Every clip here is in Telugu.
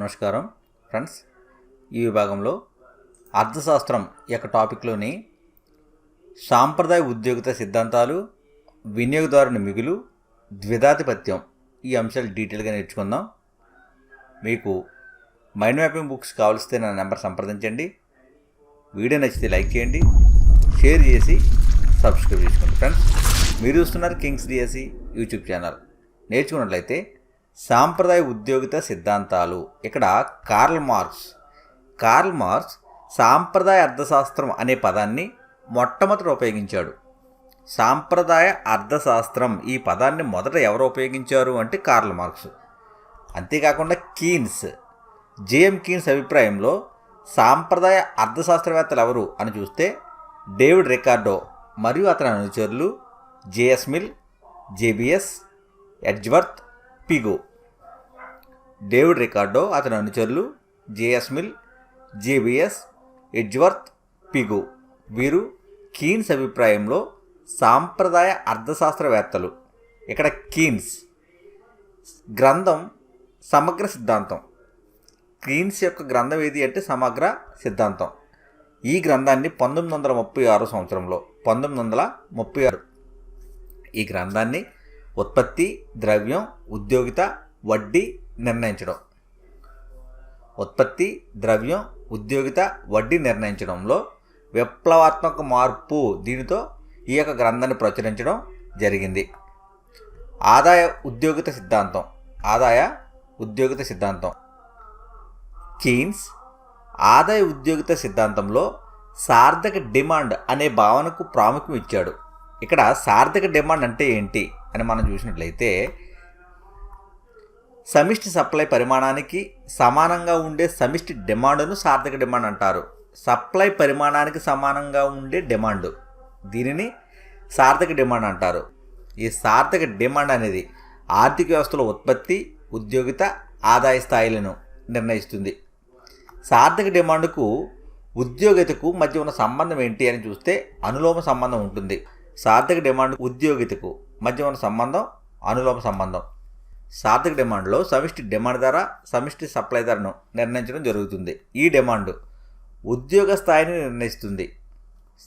నమస్కారం. ఫ్రెండ్స్ ఈ విభాగంలో అర్థశాస్త్రం యొక్క టాపిక్లోని సాంప్రదాయ ఉద్యోగిత సిద్ధాంతాలు వినియోగదారుని మిగులు ద్విధాధిపత్యం ఈ అంశాలు డీటెయిల్గా నేర్చుకుందాం. మీకు మైండ్ మ్యాపింగ్ బుక్స్ కావలిస్తే నా నెంబర్ సంప్రదించండి. వీడియో నచ్చితే లైక్ చేయండి. షేర్ చేసి సబ్స్క్రైబ్ చేసుకోండి. ఫ్రెండ్స్ మీరు చూస్తున్నారు కింగ్స్ డిఎస్సి యూట్యూబ్ ఛానల్. నేర్చుకున్నట్లయితే సాంప్రదాయ ఉద్యోగిత సిద్ధాంతాలు. ఇక్కడ కార్ల్ మార్క్స్. కార్ల్ మార్క్స్ సాంప్రదాయ అర్థశాస్త్రం అనే పదాన్ని మొట్టమొదట ఉపయోగించాడు. సాంప్రదాయ అర్థశాస్త్రం ఈ పదాన్ని మొదట ఎవరు ఉపయోగించారు అంటే కార్ల్ మార్క్స్. అంతేకాకుండా కీన్స్. జేఎం కీన్స్ అభిప్రాయంలో సాంప్రదాయ అర్థశాస్త్రవేత్తలు ఎవరు అని చూస్తే డేవిడ్ రికార్డో మరియు అతని అనుచరులు JS Mill JBS Edgeworth Pigou. David Ricardo అతని అనుచరులు JS Mill JBS Edgeworth Pigou. వీరు కీన్స్ అభిప్రాయంలో సాంప్రదాయ అర్థశాస్త్రవేత్తలు. ఇక్కడ కీన్స్. గ్రంథం సమగ్ర సిద్ధాంతం. కీన్స్ యొక్క గ్రంథం ఏది అంటే సమగ్ర సిద్ధాంతం. ఈ గ్రంథాన్ని పంతొమ్మిది వందల ముప్పై ఆరు సంవత్సరంలో పంతొమ్మిది వందల ముప్పై ఆరు. ఈ గ్రంథాన్ని ఉత్పత్తి ద్రవ్యం ఉద్యోగిత వడ్డీ నిర్ణయించడం. ఉత్పత్తి ద్రవ్యం ఉద్యోగిత వడ్డీ నిర్ణయించడంలో విప్లవాత్మక మార్పు దీనితో ఈ యొక్క గ్రంథాన్ని ప్రచురించడం జరిగింది. ఆదాయ ఉద్యోగిత సిద్ధాంతం ఆదాయ ఉద్యోగిత సిద్ధాంతం. కీన్స్ ఆదాయ ఉద్యోగిత సిద్ధాంతంలో సార్థక డిమాండ్ అనే భావనకు ప్రాముఖ్యం ఇచ్చాడు. ఇక్కడ సార్థక డిమాండ్ అంటే ఏంటి అని మనం చూసినట్లయితే సమిష్టి సప్లై పరిమాణానికి సమానంగా ఉండే సమిష్టి డిమాండ్ను సార్థక డిమాండ్ అంటారు. సప్లై పరిమాణానికి సమానంగా ఉండే డిమాండ్. దీనిని సార్థక డిమాండ్ అంటారు. ఈ సార్థక డిమాండ్ అనేది ఆర్థిక వ్యవస్థలో ఉత్పత్తి ఉద్యోగిత ఆదాయ స్థాయిలను నిర్ణయిస్తుంది. సార్థక డిమాండ్కు ఉద్యోగితకు మధ్య ఉన్న సంబంధం ఏంటి అని చూస్తే అనులోమ సంబంధం ఉంటుంది. సార్థక డిమాండ్ ఉద్యోగితకు మధ్య ఉన్న సంబంధం అనులోమ సంబంధం. సార్థక డిమాండ్లో సమిష్టి డిమాండ్ ధర సమిష్టి సప్లై ధరను నిర్ణయించడం జరుగుతుంది. ఈ డిమాండ్ ఉద్యోగ స్థాయిని నిర్ణయిస్తుంది.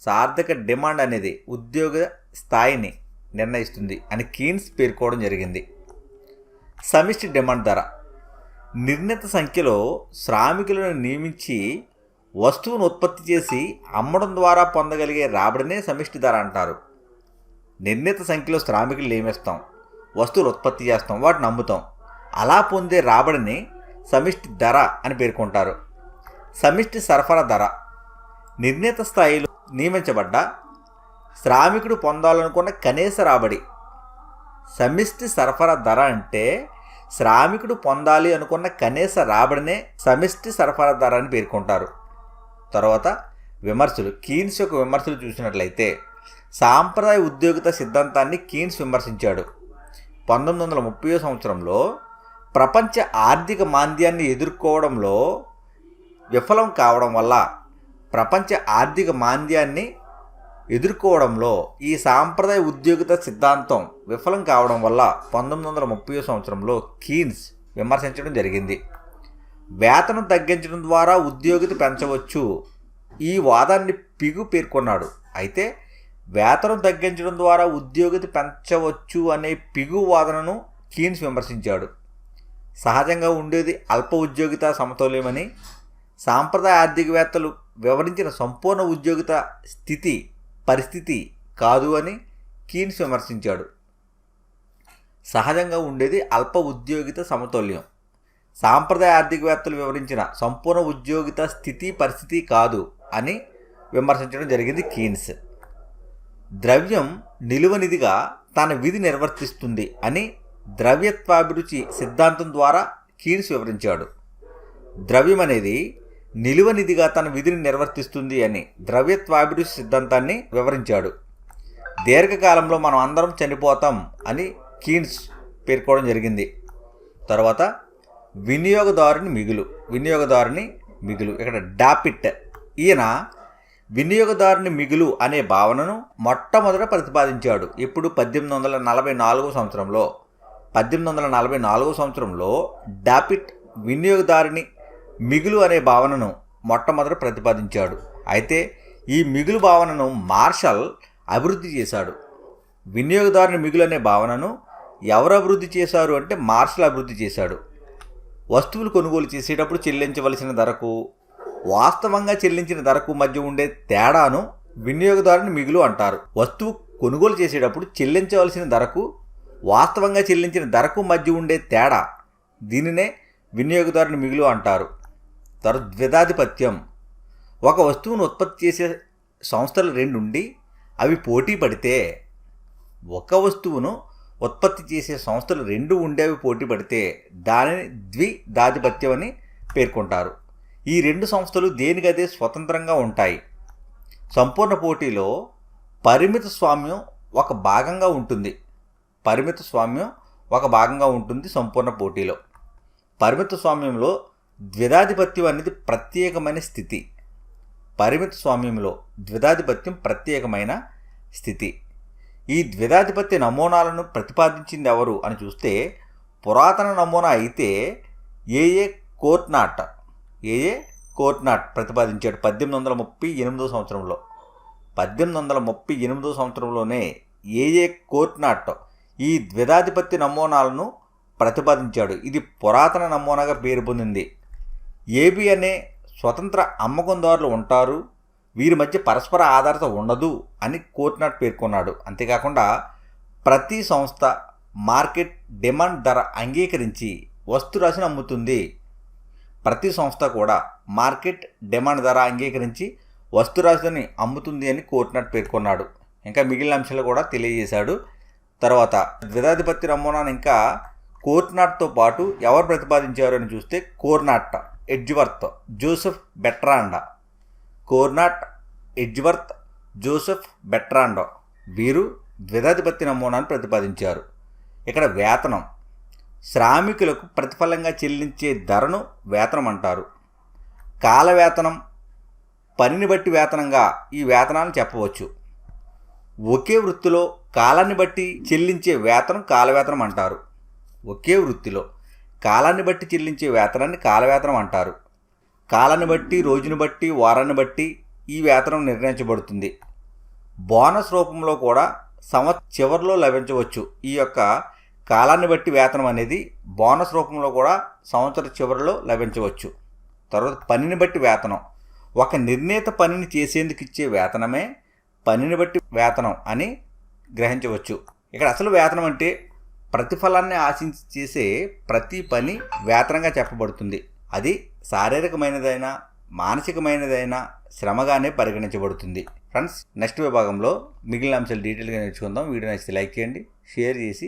సార్థక డిమాండ్ అనేది ఉద్యోగ స్థాయిని నిర్ణయిస్తుంది అని కీన్స్ పేర్కోవడం జరిగింది. సమిష్టి డిమాండ్ ధర. నిర్ణీత సంఖ్యలో శ్రామికులను నియమించి వస్తువును ఉత్పత్తి చేసి అమ్మడం ద్వారా పొందగలిగే రాబడినే సమిష్టి ధర అంటారు. నిర్ణీత సంఖ్యలో శ్రామికులు నియమిస్తాం వస్తువులు ఉత్పత్తి చేస్తాం వాటిని అమ్ముతాం. అలా పొందే రాబడిని సమిష్టి ధర అని పేర్కొంటారు. సమిష్టి సరఫరా ధర. నిర్ణీత స్థాయిలో నియమించబడ్డ శ్రామికుడు పొందాలనుకున్న కనీస రాబడి. సమిష్టి సరఫరా ధర అంటే శ్రామికుడు పొందాలి అనుకున్న కనీస రాబడినే సమిష్టి సరఫరా ధర అని పేర్కొంటారు. తర్వాత విమర్శలు. కీన్స్ యొక్క విమర్శలు చూసినట్లయితే సాంప్రదాయ ఉద్యోగిత సిద్ధాంతాన్ని కీన్స్ విమర్శించాడు. పంతొమ్మిది వందల ముప్పై సంవత్సరంలో ప్రపంచ ఆర్థిక మాంద్యాన్ని ఎదుర్కోవడంలో విఫలం కావడం వల్ల ప్రపంచ ఆర్థిక మాంద్యాన్ని ఎదుర్కోవడంలో ఈ సాంప్రదాయ ఉద్యోగిత సిద్ధాంతం విఫలం కావడం వల్ల పంతొమ్మిది వందల ముప్పై సంవత్సరంలో కీన్స్ విమర్శించడం జరిగింది. వేతనం తగ్గించడం ద్వారా ఉద్యోగిత పెంచవచ్చు. ఈ వాదాన్ని పిగు పేర్కొన్నాడు. అయితే వేతనం తగ్గించడం ద్వారా ఉద్యోగిత పెంచవచ్చు అనే పిగు వాదనను కీన్స్ విమర్శించాడు. సహజంగా ఉండేది అల్ప ఉద్యోగిత సమతౌల్యమని సాంప్రదాయ ఆర్థికవేత్తలు వివరించిన సంపూర్ణ ఉద్యోగిత స్థితి పరిస్థితి కాదు అని కీన్స్ విమర్శించాడు. సహజంగా ఉండేది అల్ప ఉద్యోగిత సమతౌల్యం. సాంప్రదాయ ఆర్థికవేత్తలు వివరించిన సంపూర్ణ ఉద్యోగిత స్థితి పరిస్థితి కాదు అని విమర్శించడం జరిగింది కీన్స్ ద్రవ్యం నిలువనిదిగా తన విధి నిర్వర్తిస్తుంది అని ద్రవ్యత్వాభిరుచి సిద్ధాంతం ద్వారా కీన్స్ వివరించాడు. ద్రవ్యం అనేది నిలువనిదిగా తన విధిని నిర్వర్తిస్తుంది అని ద్రవ్యత్వాభిరుచి సిద్ధాంతాన్ని వివరించాడు. దీర్ఘకాలంలో మనం అందరం చనిపోతాం అని కీన్స్ పేర్కోవడం జరిగింది. తర్వాత వినియోగదారుని మిగులు వినియోగదారుని మిగులు ఇక్కడ డాపిట్ ఈయన వినియోగదారుని మిగులు అనే భావనను మొట్టమొదట ప్రతిపాదించాడు. ఇప్పుడు పద్దెనిమిది వందల నలభై నాలుగో సంవత్సరంలో పద్దెనిమిది వందల నలభై నాలుగో సంవత్సరంలో డాపిట్ వినియోగదారుని మిగులు అనే భావనను మొట్టమొదట ప్రతిపాదించాడు. అయితే ఈ మిగులు భావనను మార్షల్ అభివృద్ధి చేశాడు. వినియోగదారుని మిగులు అనే భావనను ఎవరు అభివృద్ధి చేశారు అంటే మార్షల్ అభివృద్ధి చేశాడు. వస్తువులు కొనుగోలు చేసేటప్పుడు చెల్లించవలసిన ధరకు వాస్తవంగా చెల్లించిన ధరకు మధ్య ఉండే తేడాను వినియోగదారుని మిగులు అంటారు. వస్తువు కొనుగోలు చేసేటప్పుడు చెల్లించవలసిన ధరకు వాస్తవంగా చెల్లించిన ధరకు మధ్య ఉండే తేడా దీనినే వినియోగదారుని మిగులు అంటారు. తర్వాత ద్విధాధిపత్యం ఒక వస్తువును ఉత్పత్తి చేసే సంస్థలు రెండుండి అవి పోటీ పడితే ఒక వస్తువును ఉత్పత్తి చేసే సంస్థలు రెండు ఉండేవి పోటీ పడితే దానిని ద్విధాధిపత్యం అని పేర్కొంటారు. ఈ రెండు సంస్థలు దేనికదే స్వతంత్రంగా ఉంటాయి? సంపూర్ణ పోటీలో పరిమిత స్వామ్యం ఒక భాగంగా ఉంటుంది. పరిమిత స్వామ్యం ఒక భాగంగా ఉంటుంది సంపూర్ణ పోటీలో. పరిమిత స్వామ్యంలో ద్విధాధిపత్యం అనేది ప్రత్యేకమైన స్థితి. పరిమిత స్వామ్యంలో ద్విధాధిపత్యం ప్రత్యేకమైన స్థితి. ఈ ద్విధాధిపత్య నమూనాలను ప్రతిపాదించింది ఎవరు అని చూస్తే పురాతన నమూనా అయితే ఏఏ కోర్ట్నాట్ ఏఏ కోర్ట్నాట్ ప్రతిపాదించాడు పద్దెనిమిది వందల ముప్పై ఎనిమిదో సంవత్సరంలో. పద్దెనిమిది వందల ముప్పై ఎనిమిదో సంవత్సరంలోనే ఏఏ కోర్ట్నాట్ ఈ ద్విధాధిపత్య నమూనాలను ప్రతిపాదించాడు. ఇది పురాతన నమూనాగా పేరు పొందింది. ఏబి అనే స్వతంత్ర అమ్మకందారులు ఉంటారు. వీరి మధ్య పరస్పర ఆధారత ఉండదు అని కోర్ట్నాట్ పేర్కొన్నాడు. అంతేకాకుండా ప్రతి సంస్థ మార్కెట్ డిమాండ్ ధర అంగీకరించి వస్తురాశిని అమ్ముతుంది. ప్రతి సంస్థ కూడా మార్కెట్ డిమాండ్ ధర అంగీకరించి వస్తురాశిని అమ్ముతుంది అని కోర్టునట్ పేర్కొన్నాడు. ఇంకా మిగిలిన అంశాలు కూడా తెలియజేశాడు. తర్వాత ద్విధాధిపత్య నమూనాను ఇంకా కోర్ట్నాట్తో పాటు ఎవరు ప్రతిపాదించారు అని చూస్తే Cournot Edgeworth Joseph Bertrand. Cournot Edgeworth Joseph Bertrand వీరు ద్విధాధిపత్య నమూనాను ప్రతిపాదించారు. ఇక్కడ వేతనం శ్రామికులకు ప్రతిఫలంగా చెల్లించే ధరను వేతనం అంటారు. కాల వేతనం పనిని బట్టి వేతనంగా ఈ వేతనాన్ని చెప్పవచ్చు. ఒకే వృత్తిలో కాలాన్ని బట్టి చెల్లించే వేతనం కాలవేతనం అంటారు. ఒకే వృత్తిలో కాలాన్ని బట్టి చెల్లించే వేతనాన్ని కాలవేతనం అంటారు. కాలాన్ని బట్టి రోజుని బట్టి వారాన్ని బట్టి ఈ వేతనం నిర్ణయించబడుతుంది. బోనస్ రూపంలో కూడా సంవత్సరం చివరిలో లభించవచ్చు. ఈ యొక్క కాలాన్ని బట్టి వేతనం అనేది బోనస్ రూపంలో కూడా సంవత్సర చివరిలో లభించవచ్చు. తర్వాత పనిని బట్టి వేతనం. ఒక నిర్ణీత పనిని చేసేందుకు ఇచ్చే వేతనమే పనిని బట్టి వేతనం అని గ్రహించవచ్చు. ఇక్కడ అసలు వేతనం అంటే ప్రతిఫలాన్ని ఆశించి చేసే ప్రతి పని వేతనంగా చెప్పబడుతుంది. అది శారీరకమైనదైనా మానసికమైనదైనా శ్రమగానే పరిగణించబడుతుంది. ఫ్రెండ్స్ నెక్స్ట్ విభాగంలో మిగిలిన అంశాలు డీటెయిల్గా నేర్చుకుందాం. వీడియో నచ్చితే లైక్ చేయండి షేర్ చేసి